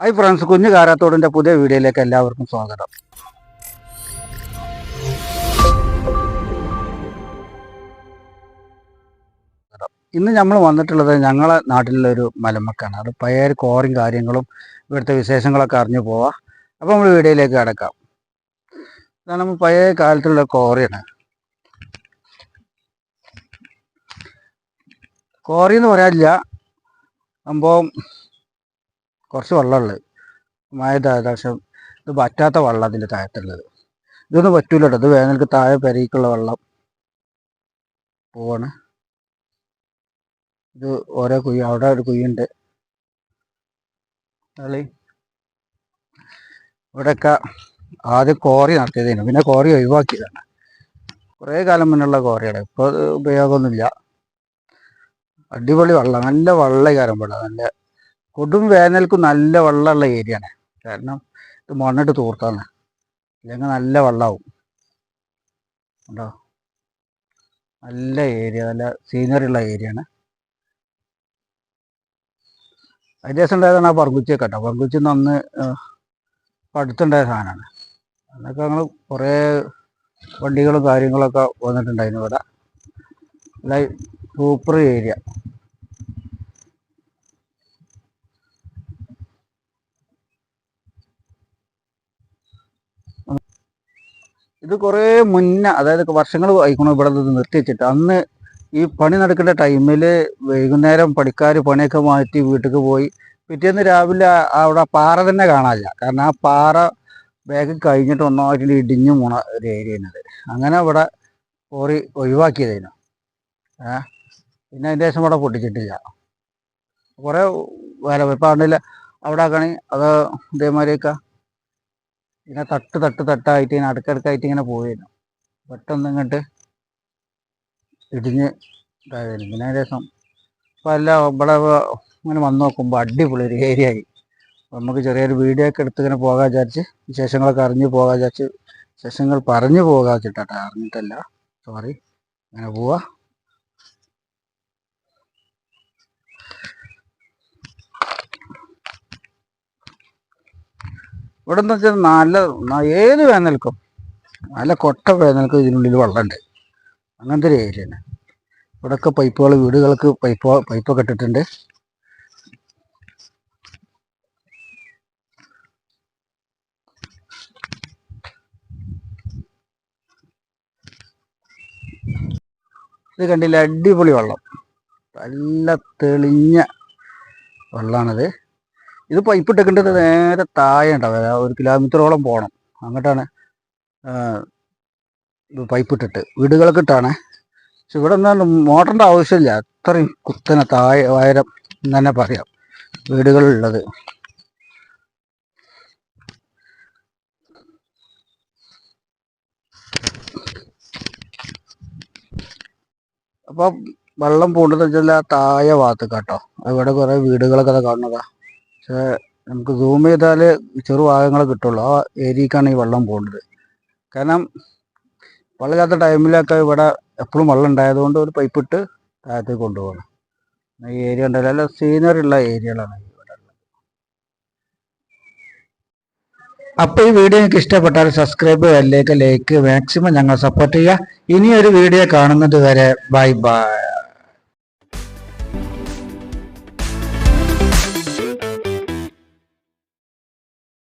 Hi friends കുഞ്ഞു കാരാത്തോടിന്റെ പുതിയ വീഡിയോയിലേക്ക് എല്ലാവർക്കും സ്വാഗതം. ഇന്ന് നമ്മൾ വന്നിട്ടുള്ളത് ഞങ്ങളെ നാട്ടിലുള്ള ഒരു മലമക്കാണ്. അത് പഴയ കോറും കാര്യങ്ങളും ഇവിടുത്തെ വിശേഷങ്ങളൊക്കെ അറിഞ്ഞു പോവാം. അപ്പോൾ നമ്മൾ വീഡിയോയിലേക്ക് കിടക്കാം. ഇതാണ് നമ്മൾ പഴയ കാലത്തുള്ള കോറിയാണ് കോറി എന്ന് പറയാനില്ല. സംഭവം കുറച്ച് വെള്ളമുള്ളത് മഴ ഏകദേശം ഇത് പറ്റാത്ത വെള്ളം അതിന്റെ താഴത്തുള്ളത്. ഇതൊന്നും പറ്റൂല കേട്ടോ ഇത് വേനൽക്ക് താഴെ പെരയ്ക്കുള്ള വെള്ളം. പോവാണ്. ഇത് ഓരോ കുഴി അവിടെ ഒരു കുഴിയുണ്ട്. കളി. ഇവിടെയൊക്കെ ആദ്യം കോറി നടത്തിയതേനു. പിന്നെ കോറി ഒഴിവാക്കിയതാണ്. കുറേ കാലം മുന്നുള്ള കോറിയാണ്. ഇപ്പോൾ ഉപയോഗമൊന്നുമില്ല. അടിപൊളി വെള്ളം. നല്ല വെള്ളം കാരം വെള്ളം നല്ല കൊടും വേനൽക്കും നല്ല വെള്ളമുള്ള ഏരിയയാണ് കാരണം ഇത് മണ്ണിട്ട് തൂർത്താണ് ഇല്ലെങ്കിൽ നല്ല വെള്ളമാവും ഉണ്ടോ നല്ല ഏരിയ നല്ല സീനറി ഉള്ള ഏരിയ ആണ്. അതിന്റെ ദിവസം ഉണ്ടായതാണ് ആ പറങ്കുച്ചിയൊക്കെ കേട്ടോ അന്ന് ഇപ്പം അടുത്തുണ്ടായ സാധനമാണ്. അന്നൊക്കെ ഞങ്ങൾ കുറേ വണ്ടികളും കാര്യങ്ങളൊക്കെ വന്നിട്ടുണ്ടായിരുന്നു ഇവിടെ. സൂപ്പർ ഏരിയ ഇത് കുറേ മുന്നേ അതായത് വർഷങ്ങൾ ആയിക്കണം ഇവിടെ ഇത് നിർത്തിവെച്ചിട്ട്. അന്ന് ഈ പണി നടക്കേണ്ട ടൈമിൽ വൈകുന്നേരം പണിക്കാർ പണിയൊക്കെ മാറ്റി വീട്ടിലേക്ക് പോയി. പിറ്റേന്ന് രാവിലെ അവിടെ പാറ തന്നെ കാണാനില്ല. കാരണം ആ പാറ ബാഗ് കഴിഞ്ഞിട്ട് ഒന്നായിട്ട് ഇടിഞ്ഞു പോണ ഒരു ഏരിയയാണത് അങ്ങനെ ഇവിടെ കോറി ഒഴിവാക്കിയതായിരുന്നു. ഏ പിന്നെ അതിന്റെ ശേഷം ഇവിടെ പൊട്ടിച്ചിട്ടില്ല. കുറേ വില ഇപ്പം അവിടെ ആക്കണേ അത് ഇതേമാതിരിയൊക്കെ? ഇങ്ങനെ തട്ട് തട്ട് തട്ടായിട്ട് ഇങ്ങനെ അടുക്കടുക്കായിട്ട് ഇങ്ങനെ പോയിരുന്നു പെട്ടെന്ന് ഇങ്ങോട്ട് ഇടിഞ്ഞ് ഇതായിരുന്നു പിന്നെ ഏകദേശം ഇപ്പം എല്ലാം ഇവിടെ ഇങ്ങനെ വന്ന് നോക്കുമ്പോൾ അടിപൊളി ഒരു ഏരിയ ആയി. നമുക്ക് ചെറിയൊരു വീഡിയോ ഒക്കെ എടുത്ത് ഇങ്ങനെ പോകാൻ വിചാരിച്ച് വിശേഷങ്ങളൊക്കെ അറിഞ്ഞ് പോകാൻ വിചാരിച്ച് വിശേഷങ്ങൾ പറഞ്ഞു പോകാൻ വെച്ചിട്ടാ അറിഞ്ഞിട്ടല്ല. സോറി അങ്ങനെ പോവാ. ഇവിടെ എന്ന് വെച്ചാൽ നല്ല ഏത് വേനൽക്കും നല്ല കൊട്ട വേനൽക്കും ഇതിനുള്ളിൽ വെള്ളമുണ്ട് അങ്ങനത്തെ ഒരു ഏരിയ ഏരിയയാണ് ഇവിടെയൊക്കെ പൈപ്പുകൾ വീടുകൾക്ക് പൈപ്പ് പൈപ്പൊക്കെ ഇട്ടിട്ടുണ്ട്. ഇത് കണ്ടില്ല? അടിപൊളി വെള്ളം. നല്ല തെളിഞ്ഞ വെള്ളമാണിത് ഇത് പൈപ്പ് ഇട്ടേക്കേണ്ടത് നേരെ താഴെ ഉണ്ടാവുക ഒരു കിലോമീറ്ററോളം പോകണം അങ്ങോട്ടാണ് പൈപ്പ് ഇട്ടിട്ട് വീടുകളൊക്കെ ഇട്ടാണ്. പക്ഷെ ഇവിടെ ഒന്നും മോട്ടറിന്റെ ആവശ്യമില്ല. അത്രയും കുത്തനെ താഴെ വയരം എന്ന് തന്നെ പറയാം. വീടുകളുള്ളത് അപ്പം വെള്ളം പോണ്ടെന്ന് വെച്ചാൽ താഴെ ഭാഗത്ത് കേട്ടോ. ഇവിടെ കുറേ വീടുകളൊക്കെ കാണുന്നതാ. പക്ഷേ നമുക്ക് സൂം ചെയ്താൽ ചെറു ഭാഗങ്ങൾ കിട്ടുള്ളൂ. ആ ഏരിയക്കാണ് ഈ വെള്ളം പോകേണ്ടത്. കാരണം വെള്ളമില്ലാത്ത ടൈമിലൊക്കെ ഇവിടെ എപ്പോഴും വെള്ളം ഉണ്ടായതുകൊണ്ട് ഒരു പൈപ്പ് ഇട്ട് താഴത്തേക്ക് കൊണ്ടുപോകണം. ഈ ഏരിയ ഉണ്ടല്ലോ നല്ല സീനറി ഉള്ള ഏരിയകളാണ് ഇവിടെ അപ്പോൾ ഈ വീഡിയോ നിങ്ങൾക്ക് ഇഷ്ടപ്പെട്ടാൽ സബ്സ്ക്രൈബ് അല്ലേക്ക് ലൈക്ക് മാക്സിമം ഞങ്ങൾ സപ്പോർട്ട് ചെയ്യുക. ഇനിയൊരു വീഡിയോ കാണുന്നത് വരെ ബൈ ബൈ